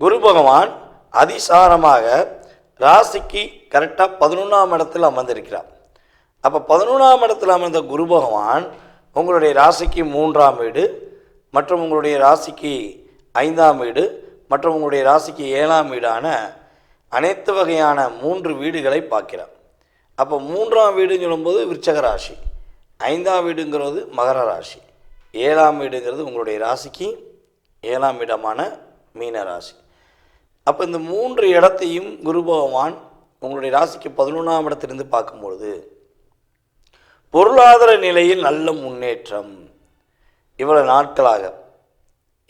குரு பகவான் அதிசாரமாக ராசிக்கு கரெக்டாக பதினொன்றாம் இடத்தில் அமர்ந்திருக்கிறார். அப்போ பதினொன்றாம் இடத்தில் அமர்ந்த குரு பகவான் உங்களுடைய ராசிக்கு மூன்றாம் வீடு மற்றும் உங்களுடைய ராசிக்கு ஐந்தாம் வீடு மற்றும் உங்களுடைய ராசிக்கு ஏழாம் வீடான அனைத்து வகையான மூன்று வீடுகளை பார்க்கிறார். அப்போ மூன்றாம் வீடுன்னு சொல்லும்போது விருச்சக ராசி ஐந்தாம் வீடுங்கிறது மகர ராசி ஏழாம் வீடுங்கிறது உங்களுடைய ராசிக்கு ஏழாம் இடமான மீன ராசி. அப்போ இந்த மூன்று இடத்தையும் குரு பகவான் உங்களுடைய ராசிக்கு பதினொன்றாம் இடத்திலிருந்து பார்க்கும்பொழுது பொருளாதார நிலையில் நல்ல முன்னேற்றம். இவ்வளோ நாட்களாக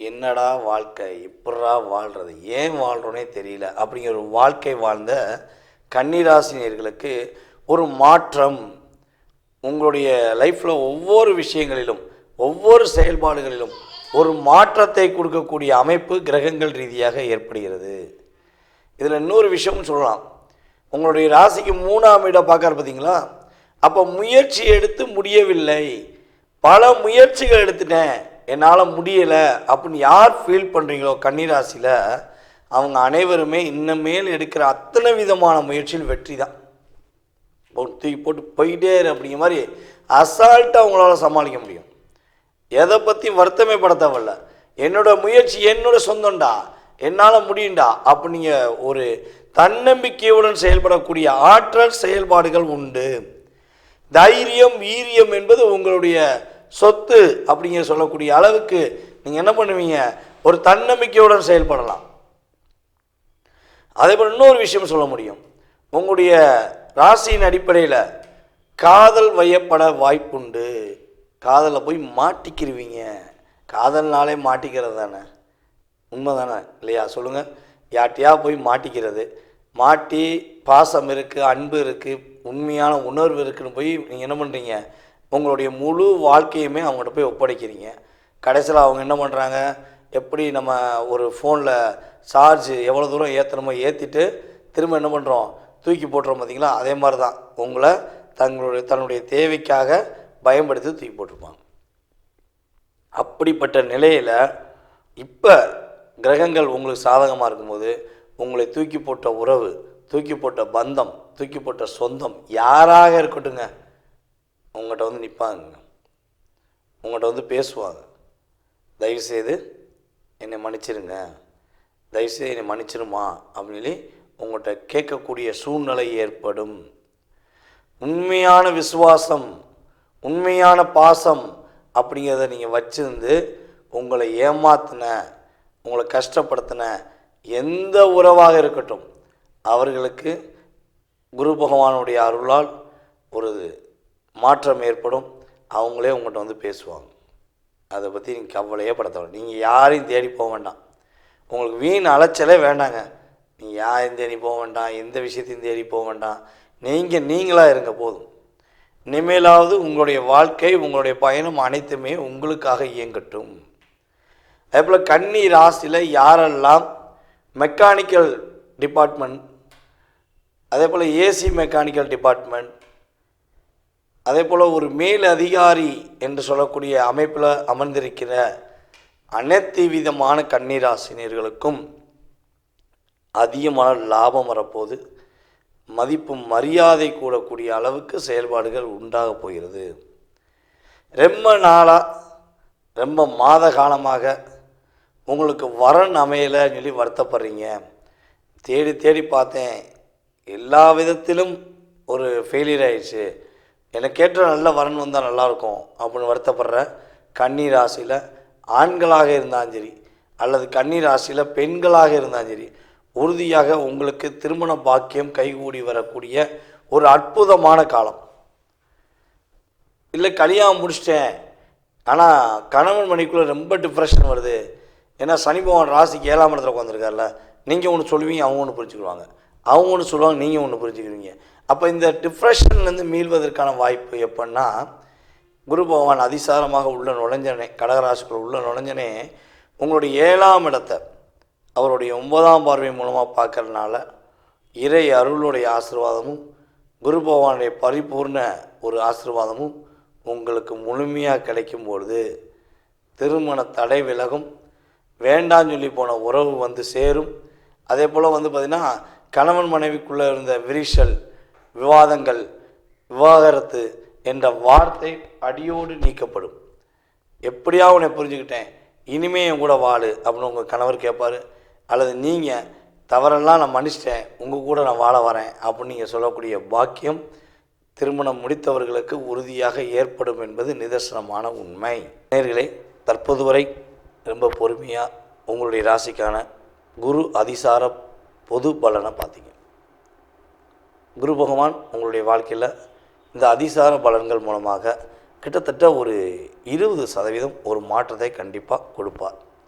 என்னடா வாழ்க்கை இப்படா வாழ்கிறது ஏன் வாழ்கிறோனே தெரியல. அப்படிங்கிற ஒரு வாழ்க்கை வாழ்ந்த கன்னிராசினியர்களுக்கு ஒரு மாற்றம் உங்களுடைய லைஃப்பில் ஒவ்வொரு விஷயங்களிலும் ஒவ்வொரு செயல்பாடுகளிலும் ஒரு மாற்றத்தை கொடுக்கக்கூடிய அமைப்பு கிரகங்கள் ரீதியாக ஏற்படுகிறது. இதில் இன்னொரு விஷயம்னு சொல்லலாம். உங்களுடைய ராசிக்கு மூணாம் இடம் பார்க்கற பார்த்தீங்களா அப்போ முயற்சி எடுத்து முடியவில்லை. பல முயற்சிகள் எடுத்துட்டேன். என்னால் முடியலை அப்படின்னு யார் ஃபீல் பண்ணுறீங்களோ கன்னிராசியில் அவங்க அனைவருமே இன்னமேல் எடுக்கிற அத்தனை விதமான முயற்சியில் வெற்றி தான். தூக்கி போட்டு போயிட்டே அப்படிங்கிற மாதிரி அசால்ட்டாக அவங்களால சமாளிக்க முடியும். எதை பற்றி வருத்தமே பட தேவையில்ல என்னோட முயற்சி என்னோட சொந்தம்டா. என்னால் முடியும்டா. அப்படிங்க ஒரு தன்னம்பிக்கையுடன் செயல்படக்கூடிய ஆற்றல் செயல்பாடுகள் உண்டு. தைரியம் வீரியம் என்பது உங்களுடைய சொத்து அப்படிங்கிற சொல்லக்கூடிய அளவுக்கு நீங்கள் என்ன பண்ணுவீங்க? ஒரு தன்னம்பிக்கையுடன் செயல்படலாம். அதே போல் இன்னொரு விஷயம் சொல்ல முடியும். உங்களுடைய ராசியின் அடிப்படையில் காதல் வயப்பட வாய்ப்புண்டு. காதலில் போய் மாட்டிக்கிருவீங்க. காதல்னாலே மாட்டிக்கிறது தானே உண்மை தானே இல்லையா? சொல்லுங்கள் யார்ட்டையா போய் மாட்டிக்கிறது? மாட்டி பாசம் இருக்குது அன்பு இருக்குது உண்மையான உணர்வு இருக்குதுன்னு போய் நீங்கள் என்ன பண்ணுறீங்க உங்களுடைய முழு வாழ்க்கையுமே அவங்ககிட்ட போய் ஒப்படைக்கிறீங்க. கடைசியில் அவங்க என்ன பண்ணுறாங்க எப்படி நம்ம ஒரு ஃபோனில் சார்ஜ் எவ்வளோ தூரம் ஏற்றணுமோ ஏற்றிட்டு திரும்ப என்ன பண்ணுறோம் தூக்கி போட்டுறோம் பார்த்தீங்களா அதே மாதிரி தான் உங்களை தங்களுடைய தன்னுடைய தேவைக்காக பயன்படுத்தி தூக்கி போட்டிருப்பாங்க. அப்படிப்பட்ட நிலையில் இப்போ கிரகங்கள் உங்களுக்கு சாதகமாக இருக்கும்போது உங்களை தூக்கி போட்ட உறவு தூக்கி போட்ட பந்தம் தூக்கி போட்ட சொந்தம் யாராக இருக்கட்டுங்க உங்கள்கிட்ட வந்து நிற்பாங்க உங்கள்கிட்ட வந்து பேசுவாங்க. தயவுசெய்து என்னை மன்னிச்சிருங்க. தயவுசெய்து என்னை மன்னிச்சிருமா அப்படின்னு உங்கள்கிட்ட கேட்கக்கூடிய சூழ்நிலை ஏற்படும். உண்மையான விசுவாசம் உண்மையான பாசம் அப்படிங்கிறத நீங்கள் வச்சிருந்து உங்களை ஏமாத்தின உங்களை கஷ்டப்படுத்தின எந்த உறவாக இருக்கட்டும் அவர்களுக்கு குரு பகவானுடைய அருளால் ஒரு மாற்றம் ஏற்படும். அவங்களே உங்கள்கிட்ட வந்து பேசுவாங்க. அதை பற்றி நீங்கள் கவலையே படுத்த வேண்டாம் நீங்கள் யாரையும் தேடி போக வேண்டாம். உங்களுக்கு வீண் அலைச்சலே வேண்டாங்க. நீங்கள் யாரையும் தேடி போக வேண்டாம். எந்த விஷயத்தையும் தேடி போக வேண்டாம். நீங்கள் நீங்களாக இருங்க போதும். இனிமேலாவது உங்களுடைய வாழ்க்கை உங்களுடைய பயணம் அனைத்துமே உங்களுக்காக இயங்கட்டும். அதே போல் கன்னி ராசியில் யாரெல்லாம் மெக்கானிக்கல் டிபார்ட்மெண்ட் அதே போல் ஏசி மெக்கானிக்கல் டிபார்ட்மெண்ட் அதே போல் ஒரு மேல் அதிகாரி என்று சொல்லக்கூடிய அமைப்பில் அமர்ந்திருக்கிற அனைத்து விதமான கன்னிராசினியர்களுக்கும் அதிகமான லாபம் வரப்போகுது. மதிப்பு மரியாதை கூடக்கூடிய அளவுக்கு செயல்பாடுகள் உண்டாக போகிறது. ரொம்ப நாளாக ரொம்ப மாத காலமாக உங்களுக்கு வரன் அமையலைன்னு சொல்லி வருத்தப்படுறீங்க. தேடி தேடி பார்த்தேன். எல்லா விதத்திலும் ஒரு ஃபெயிலியர் ஆயிடுச்சு. எனக்கு ஏற்ற நல்ல வரன் வந்தால் நல்லாயிருக்கும் அப்படின்னு வருத்தப்படுற கன்னி ராசியில் ஆண்களாக இருந்தாலும் சரி அல்லது கன்னி ராசியில் பெண்களாக இருந்தாலும் சரி உறுதியாக உங்களுக்கு திருமண பாக்கியம் கைகூடி வரக்கூடிய ஒரு அற்புதமான காலம். இல்லை கல்யாணம் முடிச்சிட்டேன். ஆனால் கணவன் மணிக்குள்ளே ரொம்ப டிப்ரெஷன் வருது. ஏன்னா சனி பகவான் ராசிக்கு ஏழாம் இடத்துல உட்காந்துருக்கார்ல நீங்கள் ஒன்று சொல்லுவீங்க அவங்க ஒன்று புரிஞ்சுக்கிடுவாங்க. அவங்க ஒன்று சொல்லுவாங்க நீங்கள் ஒன்று புரிஞ்சுக்கிடுவீங்க. அப்போ இந்த டிப்ரெஷன்லேருந்து மீள்வதற்கான வாய்ப்பு எப்படின்னா குரு பகவான் அதிசாரமாக உள்ள நுழைஞ்சனே கடகராசுக்குள் உள்ள நுழைஞ்சனே உங்களுடைய ஏழாம் இடத்தை அவருடைய ஒன்பதாம் பார்வை மூலமாக பார்க்கறதுனால இறை அருளுடைய ஆசீர்வாதமும் குரு பகவானுடைய பரிபூர்ண ஒரு ஆசீர்வாதமும் உங்களுக்கு முழுமையாக கிடைக்கும் பொழுது திருமண தடை விலகும். வேண்டாம் சொல்லி போன உறவு வந்து சேரும். அதே போல் வந்து பார்த்திங்கன்னா கணவன் மனைவிக்குள்ளே இருந்த விரிசல் விவாதங்கள் விவாகரத்து என்ற வார்த்தை அடியோடு நீக்கப்படும். எப்படியா உன்னை புரிஞ்சுக்கிட்டேன். இனிமே என் கூட வாழு அப்படின்னு உங்கள் கணவர் கேட்பார். அல்லது நீங்கள் தவறெல்லாம் நான் மன்னிச்சிட்டேன் உங்கள் கூட நான் வாழ வரேன் அப்படின்னு நீங்கள் சொல்லக்கூடிய பாக்கியம் திருமணம் முடித்தவர்களுக்கு உறுதியாக ஏற்படும் என்பது நிதர்சனமான உண்மை. நேர்களே தற்போது வரை ரொம்ப பொறுமையாக உங்களுடைய ராசிக்கான குரு அதிசார பொது பலனை பார்த்தீங்க. குரு பகவான் உங்களுடைய வாழ்க்கையில் இந்த அதிசார பலன்கள் மூலமாக கிட்டத்தட்ட ஒரு இருபது சதவீதம் ஒரு மாற்றத்தை கண்டிப்பாக கொடுப்பார்.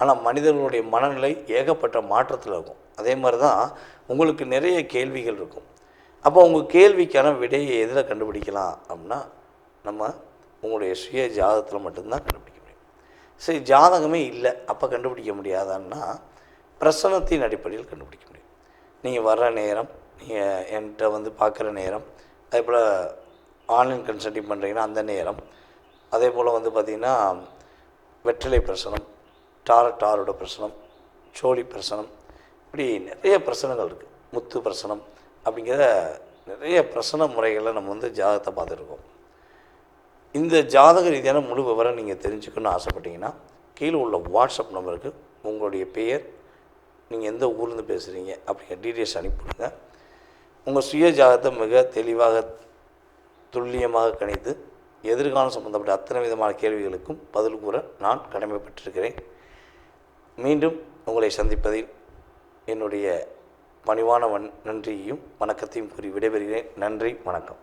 ஆனால் மனிதர்களுடைய மனநிலை ஏகப்பட்ட மாற்றத்தில் இருக்கும். அதே மாதிரி தான் உங்களுக்கு நிறைய கேள்விகள் இருக்கும். அப்போ உங்கள் கேள்விக்கான விடையை எதில் கண்டுபிடிக்கலாம் அப்படின்னா நம்ம உங்களுடைய சுய ஜாதகத்தில் மட்டும்தான் கண்டுபிடிக்க முடியும். சரி ஜாதகமே இல்லை அப்போ கண்டுபிடிக்க முடியாதான்னா பிரசனத்தின் அடிப்படையில் கண்டுபிடிக்க முடியும். நீங்கள் வர்ற நேரம் நீங்கள் என்கிட்ட வந்து பார்க்குற நேரம் அதே போல் ஆன்லைன் கன்சல்டிங் பண்ணுறீங்கன்னா அந்த நேரம் அதே போல் வந்து பார்த்திங்கன்னா வெற்றிலை பிரசனம் டாரட்டாரோட பிரசனம் சோழி பிரசனம் இப்படி நிறைய பிரசனங்கள் இருக்குது முத்து பிரசனம் அப்படிங்கிற நிறைய பிரசன முறைகளை நம்ம வந்து ஜாதகத்தை பார்த்துருக்கோம் இந்த ஜாதக ரீதியான முழு விவரம் நீங்கள் தெரிஞ்சுக்கணும்னு ஆசைப்பட்டீங்கன்னா கீழே உள்ள வாட்ஸ்அப் நம்பருக்கு உங்களுடைய பெயர் நீங்கள் எந்த ஊர்லேருந்து பேசுகிறீங்க அப்படிங்கிற டீட்டெயில்ஸ் அனுப்பிவிடுங்க. உங்கள் சுய ஜாதகத்தை மிக தெளிவாக துல்லியமாக கணித்து எதிர்காலம் சம்பந்தப்பட்ட அத்தனை விதமான கேள்விகளுக்கும் பதில் கூற நான் கடமைப்பட்டிருக்கிறேன். மீண்டும் உங்களை சந்திப்பதில் என்னுடைய பணிவான வன் நன்றியையும் வணக்கத்தையும் கூறி விடைபெறுகிறேன். நன்றி வணக்கம்.